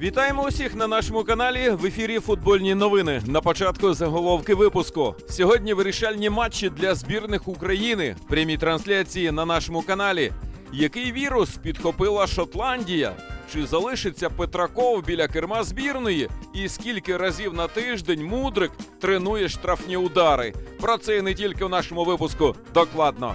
Вітаємо усіх на нашому каналі. В ефірі футбольні новини. На початку заголовки випуску. Сьогодні вирішальні матчі для збірних України. Прямі трансляції на нашому каналі. Який вірус підхопила Шотландія? Чи залишиться Петраков біля керма збірної? І скільки разів на тиждень мудрик тренує штрафні удари? Про це не тільки в нашому випуску. Докладно.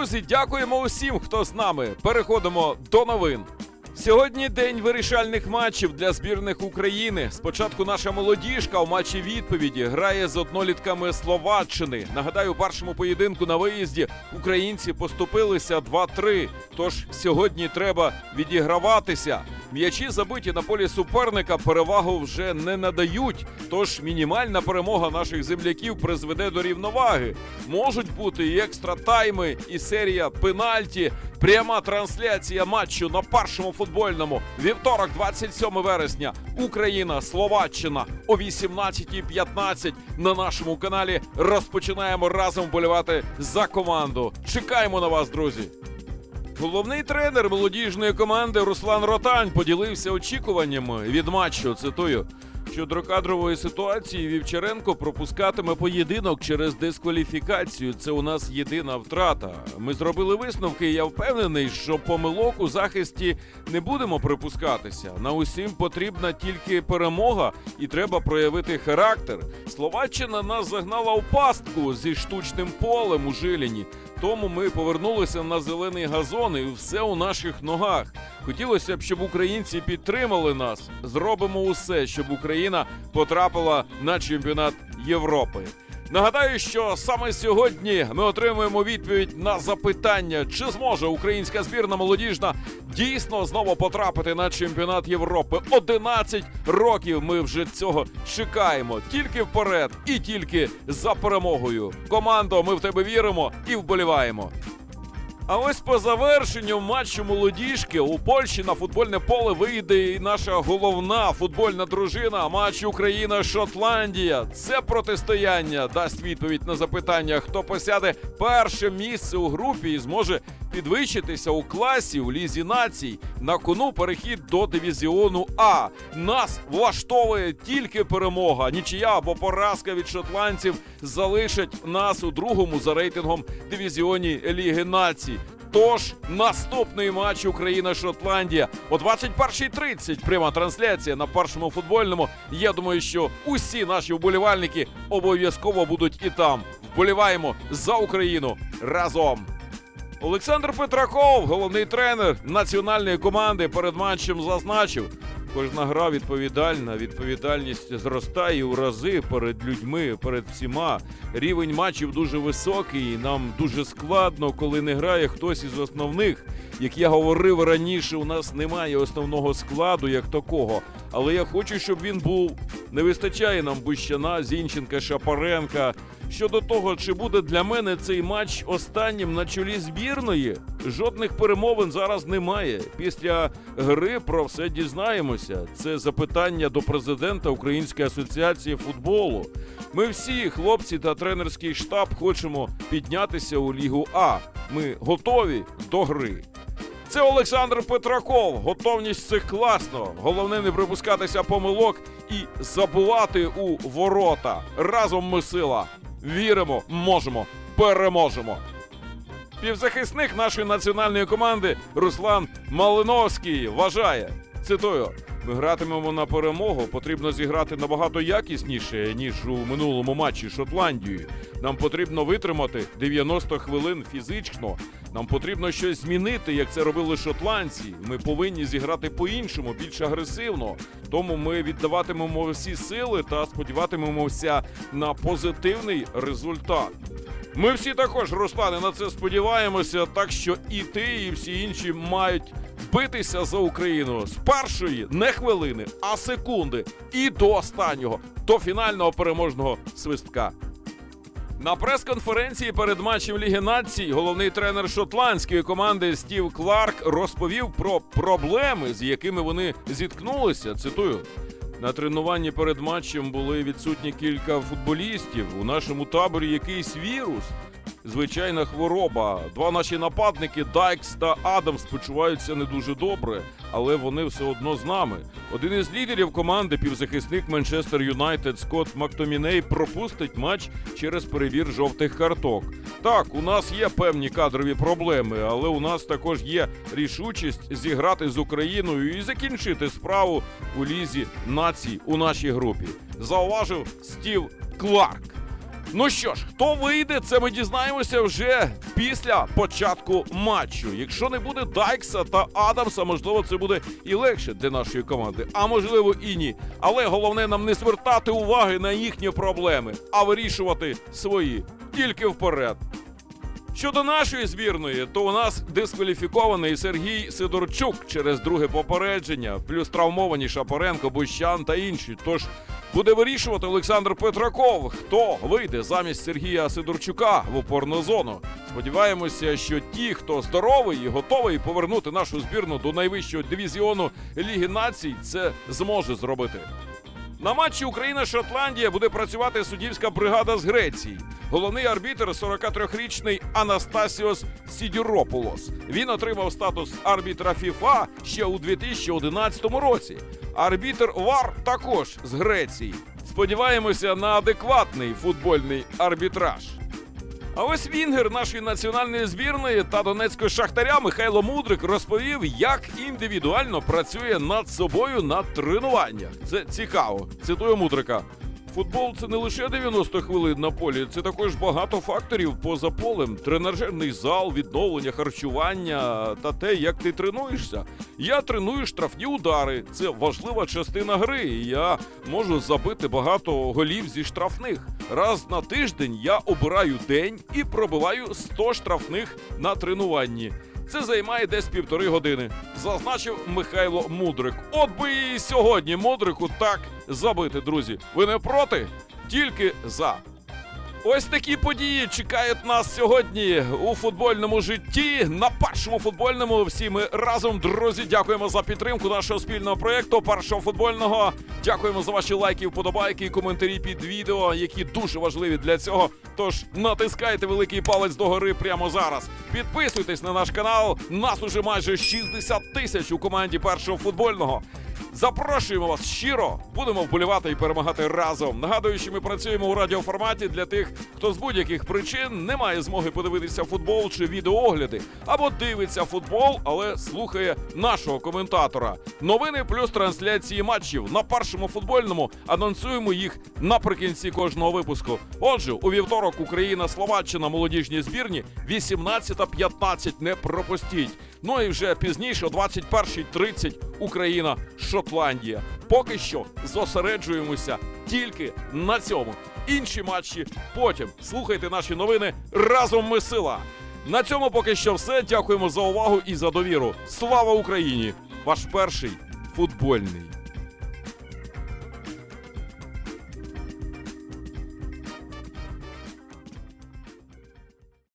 Друзі, дякуємо усім, хто з нами. Переходимо до новин. Сьогодні день вирішальних матчів для збірних України. Спочатку наша молодіжка у матчі відповіді грає з однолітками Словаччини. Нагадаю, у першому поєдинку на виїзді українці поступилися 2-3. Тож сьогодні треба відіграватися. М'ячі забиті на полі суперника перевагу вже не надають. Тож мінімальна перемога наших земляків призведе до рівноваги. Можуть бути і екстра тайми, і серія пенальті. Пряма трансляція матчу на першому футбольному. Вівторок, 27 вересня. Україна, Словаччина о 18.15 на нашому каналі. Розпочинаємо разом вболівати за команду. Чекаємо на вас, друзі. Головний тренер молодіжної команди Руслан Ротань поділився очікуваннями від матчу. Цитую. Щодо кадрової ситуації Вівчаренко пропускатиме поєдинок через дискваліфікацію. Це у нас єдина втрата. Ми зробили висновки. і Я впевнений, що помилок у захисті не будемо припускатися. На усім потрібна тільки перемога, і треба проявити характер. Словаччина нас загнала у пастку зі штучним полем у Жиліні. Тому ми повернулися на зелений газон, і все у наших ногах. Хотілося б, щоб українці підтримали нас. Зробимо усе, щоб Україна потрапила на чемпіонат Європи. Нагадаю, що саме сьогодні ми отримуємо відповідь на запитання, чи зможе українська збірна молодіжна дійсно знову потрапити на чемпіонат Європи. 11 років ми вже цього чекаємо. Тільки вперед і тільки за перемогою. Командо, ми в тебе віримо і вболіваємо. А ось по завершенню матчу молодіжки у Польщі на футбольне поле вийде і наша головна футбольна дружина матч Україна-Шотландія. Це протистояння дасть відповідь на запитання, хто посяде перше місце у групі і зможе підвищитися у класі у лізі націй. На кону перехід до дивізіону А. Нас влаштовує тільки перемога. Нічия або поразка від шотландців залишать нас у другому за рейтингом дивізіоні Ліги націй. Тож наступний матч Україна-Шотландія о 21.30. Пряма трансляція на першому футбольному. Я думаю, що усі наші вболівальники обов'язково будуть і там. Вболіваємо за Україну разом. Олександр Петраков, головний тренер національної команди, перед матчем зазначив. Кожна гра відповідальна, відповідальність зростає у рази перед людьми, перед всіма. Рівень матчів дуже високий. і Нам дуже складно, коли не грає хтось із основних. Як я говорив раніше, у нас немає основного складу як такого. Але я хочу, щоб він був. Не вистачає нам Бущана, Зінченка, Шапаренка. Щодо того, чи буде для мене цей матч останнім на чолі збірної, жодних перемовин зараз немає. Після гри про все дізнаємося. Це запитання до президента Української асоціації футболу. Ми всі, хлопці та тренерський штаб, хочемо піднятися у Лігу А. Ми готові до гри. Це Олександр Петраков. Готовність це класно. Головне не припускатися помилок і забувати у ворота. Разом ми сила. Віримо, можемо, переможемо. Півзахисник нашої національної команди Руслан Малиновський вважає. Цитую: Ми гратимемо на перемогу. Потрібно зіграти набагато якісніше, ніж у минулому матчі Шотландією. Нам потрібно витримати 90 хвилин фізично. Нам потрібно щось змінити, як це робили шотландці. Ми повинні зіграти по-іншому, більш агресивно. Тому ми віддаватимемо всі сили та сподіватимемося на позитивний результат. Ми всі також, Руслане, на це сподіваємося, так що і ти, і всі інші мають битися за Україну з першої не хвилини, а секунди, і до останнього, до фінального переможного свистка. На прес-конференції перед матчем Ліги Націй головний тренер шотландської команди Стів Кларк розповів про проблеми, з якими вони зіткнулися. Цитую. На тренуванні перед матчем були відсутні кілька футболістів. У нашому таборі якийсь вірус. Звичайна хвороба. Два наші нападники Дайкс та Адамс почуваються не дуже добре, але вони все одно з нами. Один із лідерів команди, півзахисник Манчестер Юнайтед Скотт Мактоміней, пропустить матч через перевір жовтих карток. Так, у нас є певні кадрові проблеми, але у нас також є рішучість зіграти з Україною і закінчити справу у лізі націй у нашій групі. Зауважив Стів Кларк. Ну що ж, хто вийде, це ми дізнаємося вже після початку матчу. Якщо не буде Дайкса та Адамса, можливо, це буде і легше для нашої команди, а можливо і ні. Але головне нам не звертати уваги на їхні проблеми, а вирішувати свої тільки вперед. Щодо нашої збірної, то у нас дискваліфікований Сергій Сидорчук через друге попередження, плюс травмовані Шапоренко, Бущан та інші. Тож буде вирішувати Олександр Петраков, хто вийде замість Сергія Сидорчука в опорну зону. Сподіваємося, що ті, хто здоровий і готовий повернути нашу збірну до найвищого дивізіону Ліги націй, це зможе зробити. На матчі Україна-Шотландія буде працювати суддівська бригада з Греції. Головний арбітр 43-річний Анастасіос Сідіропулос. Він отримав статус арбітра ФІФА ще у 2011 році. Арбітр ВАР також з Греції. Сподіваємося на адекватний футбольний арбітраж. А ось Вінгер нашої національної збірної та донецького шахтаря Михайло Мудрик розповів, як індивідуально працює над собою на тренуваннях. Це цікаво. Цитую Мудрика. Футбол це не лише 90 хвилин на полі, це також багато факторів поза полем. Тренажерний зал, відновлення, харчування та те, як ти тренуєшся. Я треную штрафні удари. Це важлива частина гри. і Я можу забити багато голів зі штрафних. Раз на тиждень я обираю день і пробиваю 100 штрафних на тренуванні. Це займає десь півтори години, зазначив Михайло Мудрик. От би і сьогодні Мудрику так забити, друзі. Ви не проти? Тільки за. Ось такі події чекають нас сьогодні у футбольному житті. На першому футбольному всі ми разом, друзі, дякуємо за підтримку нашого спільного проєкту першого футбольного. Дякуємо за ваші лайки, вподобайки і коментарі під відео, які дуже важливі для цього. Тож натискайте великий палець догори прямо зараз. Підписуйтесь на наш канал. Нас уже майже 60 тисяч у команді першого футбольного. Запрошуємо вас щиро. Будемо вболівати і перемагати разом. Нагадую, що ми працюємо у радіоформаті для тих, хто з будь-яких причин не має змоги подивитися футбол чи відеоогляди, або дивиться футбол, але слухає нашого коментатора. Новини плюс трансляції матчів на першому футбольному. Анонсуємо їх наприкінці кожного випуску. Отже, у вівторок Україна, Словаччина, молодіжні збірні 18.15 не пропустіть. Ну і вже пізніше, о 21.30 Україна, Шотландія. Поки що зосереджуємося тільки на цьому. Інші матчі потім. Слухайте наші новини. Разом ми сила. На цьому поки що все. Дякуємо за увагу і за довіру. Слава Україні! Ваш перший футбольний.